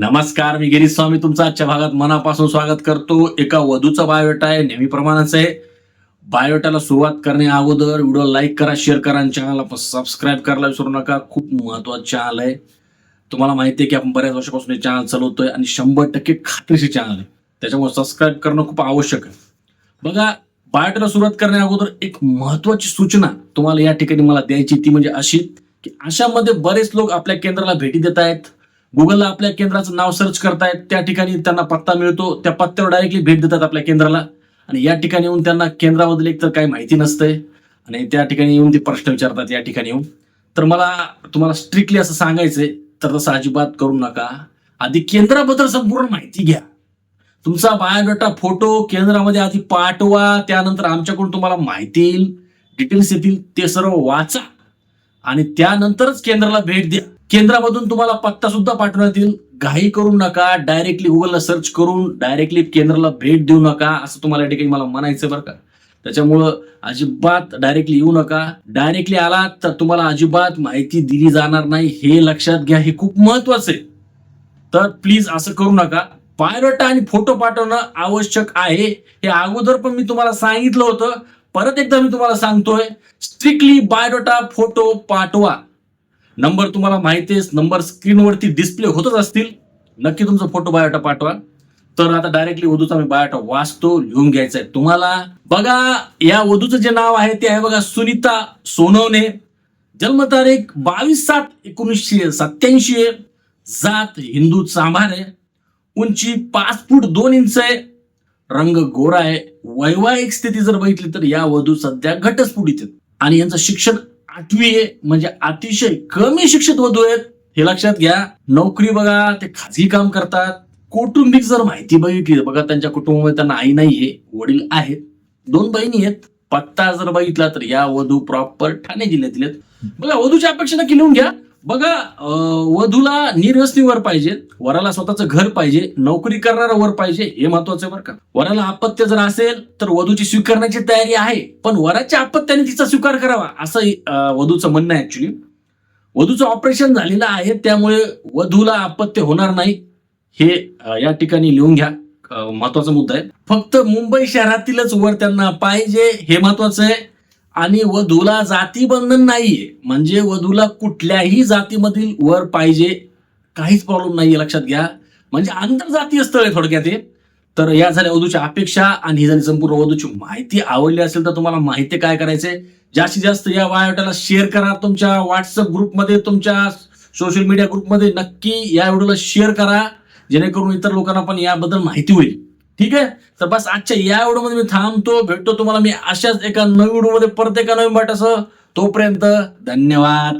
नमस्कार मी गिरीश स्वामी. तुमचं आजच्या भागात मनापासून स्वागत करतो. एका वधूचा बायोटा आहे नेहमीप्रमाणेच आहे. बायोटाला सुरुवात करणे अगोदर व्हिडिओ लाईक करा शेअर करा आणि चॅनलला सबस्क्राईब करायला विसरू नका. खूप महत्वाचं चॅनल आहे. तुम्हाला माहिती आहे की आपण बऱ्याच वर्षापासून हे चॅनल चालवतोय आणि शंभर टक्के खात्रीचे चॅनल आहे. त्याच्यामुळे सबस्क्राईब करणं खूप आवश्यक आहे. बघा बायोटाला सुरुवात करण्या अगोदर एक महत्वाची सूचना तुम्हाला या ठिकाणी मला द्यायची ती म्हणजे अशी की अशामध्ये बरेच लोक आपल्या केंद्राला भेटी देत आहेत. गुगलला आपल्या केंद्राचं नाव सर्च करतायत त्या ठिकाणी त्यांना पत्ता मिळतो त्या पत्त्यावर डायरेक्टली भेट देतात आपल्या केंद्राला. आणि या ठिकाणी येऊन त्यांना केंद्राबद्दल एक तर काही माहिती नसतंय. आणि त्या ठिकाणी येऊन ते प्रश्न विचारतात या ठिकाणी येऊन. तर मला तुम्हाला स्ट्रिक्टली असं सांगायचंय तर तसं अजिबात करू नका. आधी केंद्राबद्दल संपूर्ण माहिती घ्या. तुमचा बायोडाटा फोटो केंद्रामध्ये आधी पाठवा त्यानंतर आमच्याकडून तुम्हाला माहिती येईल डिटेल्स येतील ते सर्व वाचा. आणि त्यानंतरच केंद्राला भेट द्या. केंद्रामधून तुम्हाला पत्ता सुद्धा पाठवण्यात येईल. घाई करू नका. डायरेक्टली गुगलला सर्च करून डायरेक्टली केंद्राला भेट देऊ नका. असं तुम्हाला या ठिकाणी मला म्हणायचं बरं का. त्याच्यामुळं अजिबात डायरेक्टली येऊ नका. डायरेक्टली आलात तर तुम्हाला अजिबात माहिती दिली जाणार नाही. हे लक्षात घ्या. हे खूप महत्वाचं आहे. तर प्लीज असं करू नका. पायरोटा आणि फोटो पाठवणं आवश्यक आहे. हे अगोदर पण मी तुम्हाला सांगितलं होतं. परत एकदा मी तुम्हाला सांगतोय. स्ट्रिक्टली बायोटा फोटो पाठवा. नंबर तुम्हाला माहिती नंबर स्क्रीनवरती डिस्प्ले होतच असतील. नक्की तुमचा फोटो बायोटा पाठवा. तर आता डायरेक्टली वधूचा मी बायोटा वाचतो लिहून घ्यायचा आहे तुम्हाला. बघा या वधूचं जे नाव आहे ते आहे बघा सुनीता सोनवणे. जन्मतारीख बावीस सात एकोणीसशे सत्याऐंशी आहे. जात हिंदू चांभार आहे. उंची पाच फूट दोन इंच आहे. रंग गोरा आहे. वैवाहिक स्थिती जर बघितली तर या वधू सध्या घटस्फुटीत आहेत. आणि यांचं शिक्षण आठवी आहे म्हणजे अतिशय कमी शिक्षित वधू आहेत. हे लक्षात घ्या. नोकरी बघा ते खाजगी काम करतात. कौटुंबिक जर माहिती बघितली बघा त्यांच्या कुटुंबामध्ये त्यांना आई नाहीये वडील आहेत. दोन बहिणी आहेत. पत्ता जर बघितला तर या वधू प्रॉपर ठाणे जिल्ह्यातील आहेत. बघा वधूच्या अपेक्षा नक्की लिहून घ्या. बघा वधूला निरस्ती वर पाहिजे वराला स्वतःचं घर पाहिजे नोकरी करणारा वर पाहिजे हे महत्वाचं आहे बरं का. वराला अपत्य जर असेल तर वधूची स्वीकारण्याची तयारी आहे पण वराच्या अपत्याने तिचा स्वीकार करावा असं वधूचं म्हणणं आहे ऍक्च्युली वधूचं ऑपरेशन झालेलं आहे त्यामुळे वधूला अपत्य होणार नाही हे या ठिकाणी लिहून घ्या महत्त्वाचा मुद्दा आहे. फक्त मुंबई शहरातीलच वर त्यांना पाहिजे हे महत्वाचं आहे. आणि वधूला जातीबंधन नाहीये. म्हणजे वधूला कुठल्याही जातीमधील वर पाहिजे काहीच प्रॉब्लेम नाहीये. लक्षात घ्या. म्हणजे आंतरजातीय स्थळ आहे थोडक्यात हे. तर या झाल्या वधूच्या अपेक्षा आणि ही झाली संपूर्ण वधूची माहिती. आवडली असेल तर तुम्हाला माहिती काय करायचंय? जास्तीत जास्त या बायोटाला शेअर करा. तुमच्या व्हॉट्सअप ग्रुपमध्ये तुमच्या सोशल मीडिया ग्रुपमध्ये नक्की या व्हिडिओला शेअर करा. जेणेकरून इतर लोकांना पण याबद्दल माहिती होईल. ठीक आहे? तर बस आजच्या या व्हिडिओमध्ये मी थांबतो भेटतो तुम्हाला मी अशाच एका नवीन व्हिडिओमध्ये परत एका नवीन भेटासह तोपर्यंत धन्यवाद.